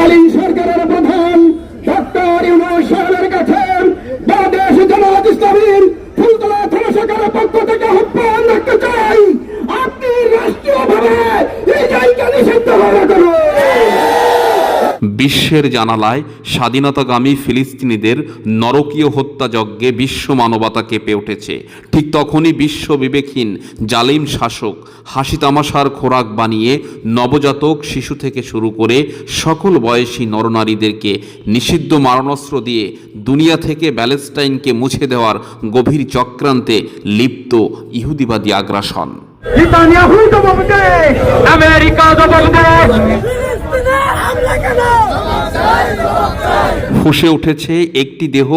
তৎকালীন সরকারের বিশ্বের জানালায় স্বাধীনতাগামী ফিলিস্তিনিদের নরকীয় হত্যাযজ্ঞে বিশ্ব মানবতা কেঁপে উঠেছে। ঠিক তখনই বিশ্ব বিবেকহীন, জালিম শাসক হাসি তামাশার খোরাক বানিয়ে নবজাতক শিশু থেকে শুরু করে সকল বয়সী নরনারীদেরকে নিষিদ্ধ মারণাস্ত্র দিয়ে দুনিয়া থেকে ব্যালেস্টাইনকে মুছে দেওয়ার গভীর চক্রান্তে লিপ্ত ইহুদিবাদী আগ্রাসন। নেতানিয়াহু জবাব দে জবাব দে ফুসে উঠেছে, একটি দেহ,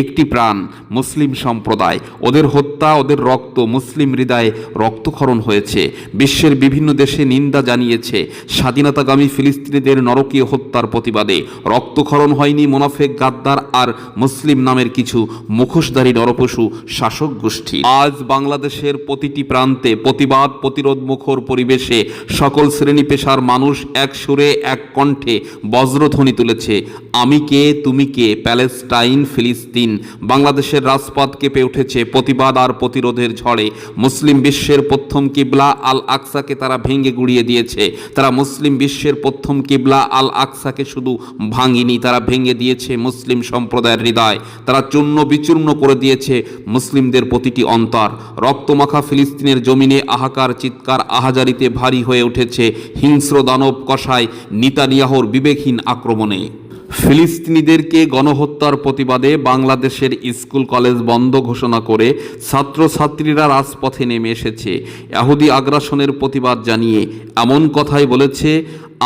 একটি প্রাণ, মুসলিম সম্প্রদায়। ওদের হত্যা, ওদের রক্ত, মুসলিম হৃদয়ে রক্তক্ষরণ হয়েছে। বিশ্বের বিভিন্ন দেশে নিন্দা জানিয়েছে, স্বাধীনতাগামী ফিলিস্তিনিদের নরকীয় হত্যার প্রতিবাদে। রক্তক্ষরণ হয়নি মোনাফেক গাদ্দার আর মুসলিম নামের কিছু মুখোশধারী নরপশু শাসক গোষ্ঠী। আজ বাংলাদেশের প্রতিটি প্রান্তে প্রতিবাদ প্রতিরোধ মুখর পরিবেশে সকল শ্রেণি পেশার মানুষ এক সুরে, এক কণ্ঠে বজ্রধ্বনি তুলেছে। আমি কে তুমি কে? প্যালেস্টাইন, ফিলিস্তিন, বাংলাদেশের রাজপথ কেঁপে উঠেছে, প্রতিবাদ আর প্রতিরোধের ঝড়ে। মুসলিম বিশ্বের প্রথম কিবলা আল আকসাকে তারা ভেঙে গুড়িয়ে দিয়েছে। তারা মুসলিম বিশ্বের প্রথম কিবলা আল আকসাকে শুধু ভাঙিনি, তারা ভেঙে দিয়েছে মুসলিম সম্প্রদায়ের হৃদয়। তারা চূর্ণ বিচূর্ণ করে দিয়েছে মুসলিমদের প্রতিটি অন্তর। রক্তমাখা ফিলিস্তিনের জমিনে আহাকার চিৎকার আহাজারিতে ভারী হয়ে উঠেছে। হিংস্র দানব কষায় নিতানিয়াহর বিবেকহীন আক্রমণে। ফিলিস্তিনিদেরকে গণহত্যার প্রতিবাদে বাংলাদেশের স্কুল কলেজ বন্ধ ঘোষণা করে ছাত্রছাত্রীরা রাজপথে নেমে এসেছে। এহুদি আগ্রাসনের প্রতিবাদ জানিয়ে এমন কথাই বলেছে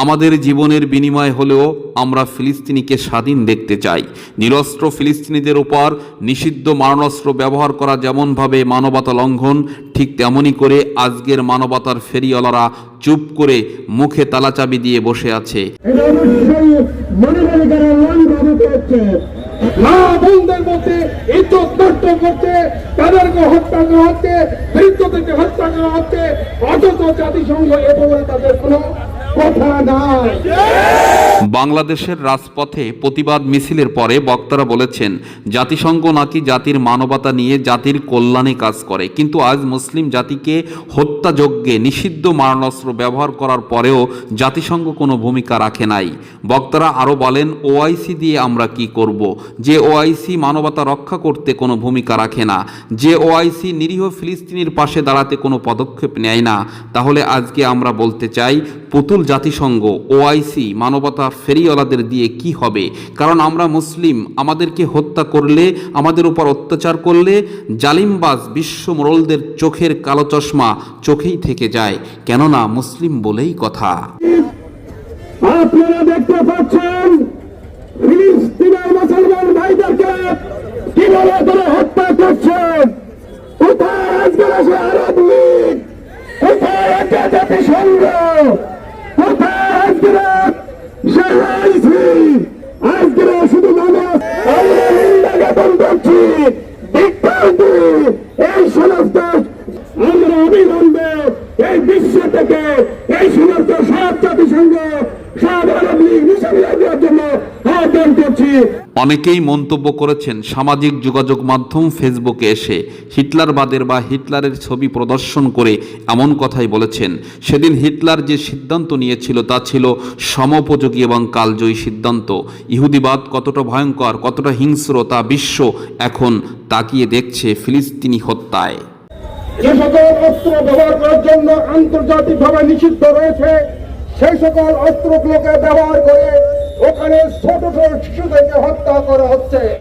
আমাদের জীবনের বিনিময় হলেও আমরা ফিলিস্তিনিকে স্বাধীন দেখতে চাই। নিরস্ত্র ফিলিস্তিনিদের ওপর নিষিদ্ধ মারণাস্ত্র ব্যবহার করা যেমনভাবে মানবতা লঙ্ঘন, ঠিক তেমনই করে আজকের মানবতার ফেরিওয়ালারা চুপ করে মুখে তালাচাবি দিয়ে বসে আছে। জাতিসংঘ এ তাদের কোনো কথা নাই বাংলাদেশের রাজপথে প্রতিবাদ মিছিলের পরে বক্তারা বলেছেন, জাতিসংঘ নাকি জাতির মানবতা নিয়ে জাতির কল্যাণে কাজ করে। কিন্তু আজ মুসলিম জাতিকে হত্যাযজ্ঞে নিষিদ্ধ মারণাস্ত্র ব্যবহার করার পরেও জাতিসংঘ কোনো ভূমিকা রাখে নাই। বক্তারা আরও বলেন, ওআইসি দিয়ে আমরা কি করব? যে ওআইসি মানবতা রক্ষা করতে কোনো ভূমিকা রাখে না, যে ওআইসি নিরীহ ফিলিস্তিনির পাশে দাঁড়াতে কোনো পদক্ষেপ নেয় না, তাহলে আজকে আমরা বলতে চাই, পুতুল জাতিসংঘ, ওআইসি মানবতা ফেরিওয়ালাদের দিয়ে কি হবে? কারণ আমরা মুসলিম, আমাদেরকে হত্যা করলে, আমাদের উপর অত্যাচার করলে জালিমবাজ বিশ্ব মোড়লদের চোখের কালো চশমা চোখেই থেকে যায়। কেননা মুসলিম বলেই কথা। হত্যা কোথায় আজকে আরব লীগ? কোথায় জাতিসংঘ কোথায় আজকে সে আজকে শুধু মানুষ আমরা নিন্দা জ্ঞাপন করছি এই সমস্ত আমরা অবিলম্বে এই বিশ্ব থেকে এই সমস্ত সব জাতিসংঘ সব আরব লীগ নিষেধাজ্ঞা দেওয়ার জন্য করছি। অনেকেই মন্তব্য করেছেন সামাজিক যোগাযোগ মাধ্যম ফেসবুকে এসে হিটলারবাদের বা হিটলারের ছবি প্রদর্শন করে এমন কথাই বলেছেন। সেদিন হিটলার যে সিদ্ধান্ত নিয়েছিল তা ছিল সমোপযোগী এবং কালজয়ী সিদ্ধান্ত। ইহুদিবাদ কতটা ভয়ঙ্কর কতটা হিংস্র তা বিশ্ব এখন তাকিয়ে দেখছে ফিলিস্তিনি হত্যায়। যে সকল অস্ত্র ব্যবহার করার জন্য আন্তর্জাতিকভাবে নিষিদ্ধ রয়েছে সেই সকল অস্ত্রগুলোকে ব্যবহার করে ওখানে ছোট ছোট শিশুদেরকে হত্যা করা হচ্ছে।